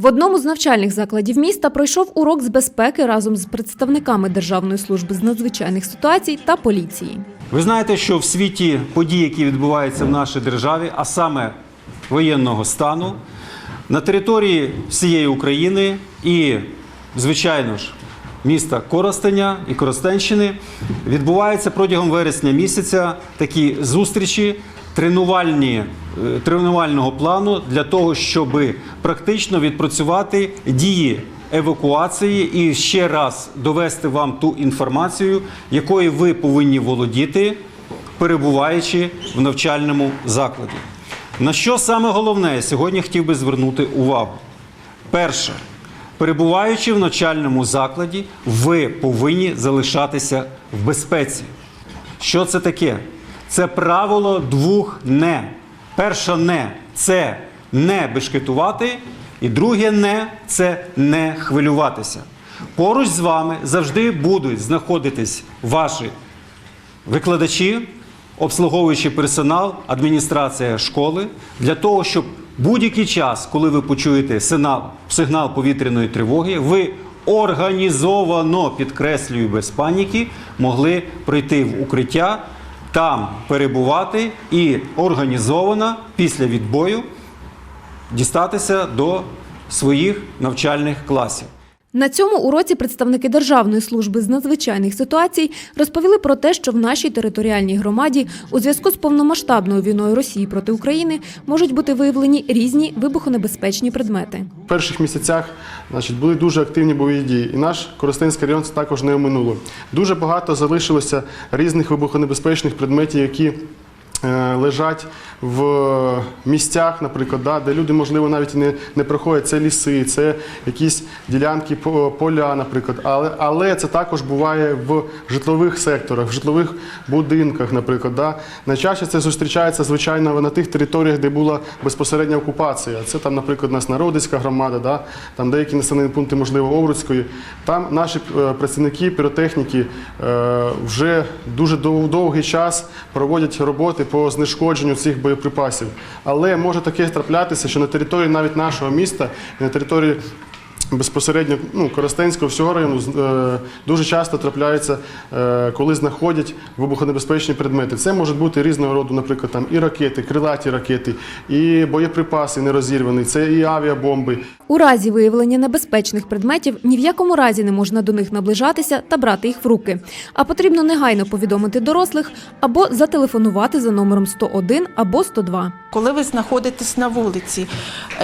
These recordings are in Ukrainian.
В одному з навчальних закладів міста пройшов урок з безпеки разом з представниками Державної служби з надзвичайних ситуацій та поліції. Ви знаєте, що в світі події, які відбуваються в нашій державі, а саме воєнного стану, на території всієї України і, звичайно ж, міста Коростеня і Коростенщини відбуваються протягом вересня місяця такі зустрічі тренувальні, е, тренувального плану для того, щоб практично відпрацювати дії евакуації і ще раз довести вам ту інформацію, якою ви повинні володіти, перебуваючи в навчальному закладі. На що саме головне я сьогодні хотів би звернути увагу? Перше, перебуваючи в навчальному закладі, ви повинні залишатися в безпеці. Що це таке? Це правило двох не. Перше не це не бешкетувати, і друге не це не хвилюватися. Поруч з вами завжди будуть знаходитись ваші викладачі, обслуговуючий персонал, адміністрація школи для того, щоб будь-який час, коли ви почуєте сигнал, сигнал повітряної тривоги, ви організовано, підкреслюю без паніки, могли прийти в укриття, там перебувати і організовано після відбою дістатися до своїх навчальних класів. На цьому уроці представники Державної служби з надзвичайних ситуацій розповіли про те, що в нашій територіальній громаді у зв'язку з повномасштабною війною Росії проти України можуть бути виявлені різні вибухонебезпечні предмети. В перших місяцях значить, були дуже активні бойові дії, і наш Коростенський район це також не оминуло. Дуже багато залишилося різних вибухонебезпечних предметів, які лежать в місцях, наприклад, да, де люди, можливо, навіть не, не проходять. Це ліси, це якісь ділянки поля, наприклад. Але, але це також буває в житлових секторах, в житлових будинках, наприклад. Да. Найчастіше це зустрічається, звичайно, на тих територіях, де була безпосередня окупація. Це там, наприклад, у нас Народицька громада, да, там деякі населені пункти, можливо, Овруцької. Там наші е, працівники, піротехніки е, вже дуже довгий час проводять роботи по знешкодженню цих боєприпасів. Але може таке траплятися, що на території навіть нашого міста на території безпосередньо ну, Коростенського всього району з- е, дуже часто трапляється, е, коли знаходять вибухонебезпечні предмети. Це можуть бути різного роду, наприклад, там і ракети, крилаті ракети, і боєприпаси нерозірвані, це і авіабомби. У разі виявлення небезпечних предметів ні в якому разі не можна до них наближатися та брати їх в руки. А потрібно негайно повідомити дорослих або зателефонувати за номером 101 або 102. Коли ви знаходитесь на вулиці,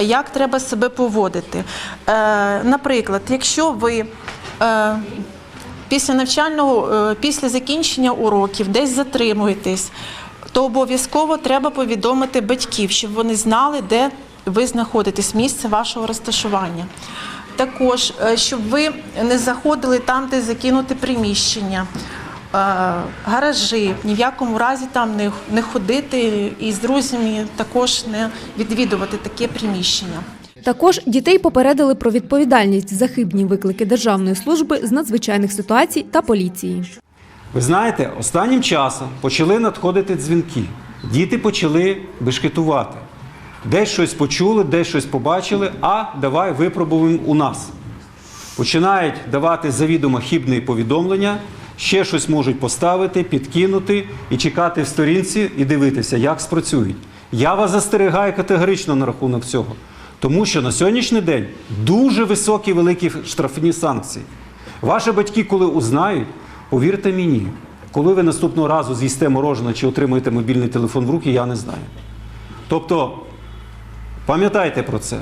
як треба себе поводити? Е, наприклад, якщо ви е, після навчального, е, після закінчення уроків десь затримуєтесь, то обов'язково треба повідомити батьків, щоб вони знали, де ви знаходитесь, місце вашого розташування. Також, е, щоб ви не заходили там, де закинуте приміщення. Гаражі ні в якому разі там не ходити і з друзями також не відвідувати таке приміщення. Також дітей попередили про відповідальність за хибні виклики Державної служби з надзвичайних ситуацій та поліції. Ви знаєте, останнім часом почали надходити дзвінки. Діти почали бешкетувати. Десь щось почули, десь щось побачили, а давай випробуємо у нас. Починають давати завідомо хібні повідомлення, ще щось можуть поставити, підкинути і чекати в сторінці і дивитися, як спрацюють. Я вас застерігаю категорично на рахунок цього. Тому що на сьогоднішній день дуже високі великі штрафні санкції. Ваші батьки, коли узнають, повірте мені, коли ви наступного разу з'їсте морожене чи отримаєте мобільний телефон в руки, я не знаю. Тобто, пам'ятайте про це: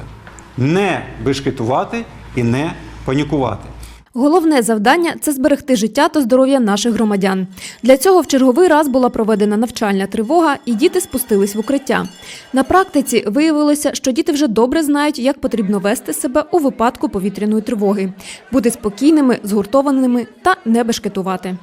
не бешкетувати і не панікувати. Головне завдання це зберегти життя та здоров'я наших громадян. Для цього в черговий раз була проведена навчальна тривога, і діти спустились в укриття. На практиці виявилося, що діти вже добре знають, як потрібно вести себе у випадку повітряної тривоги, бути спокійними, згуртованими та не бешкетувати.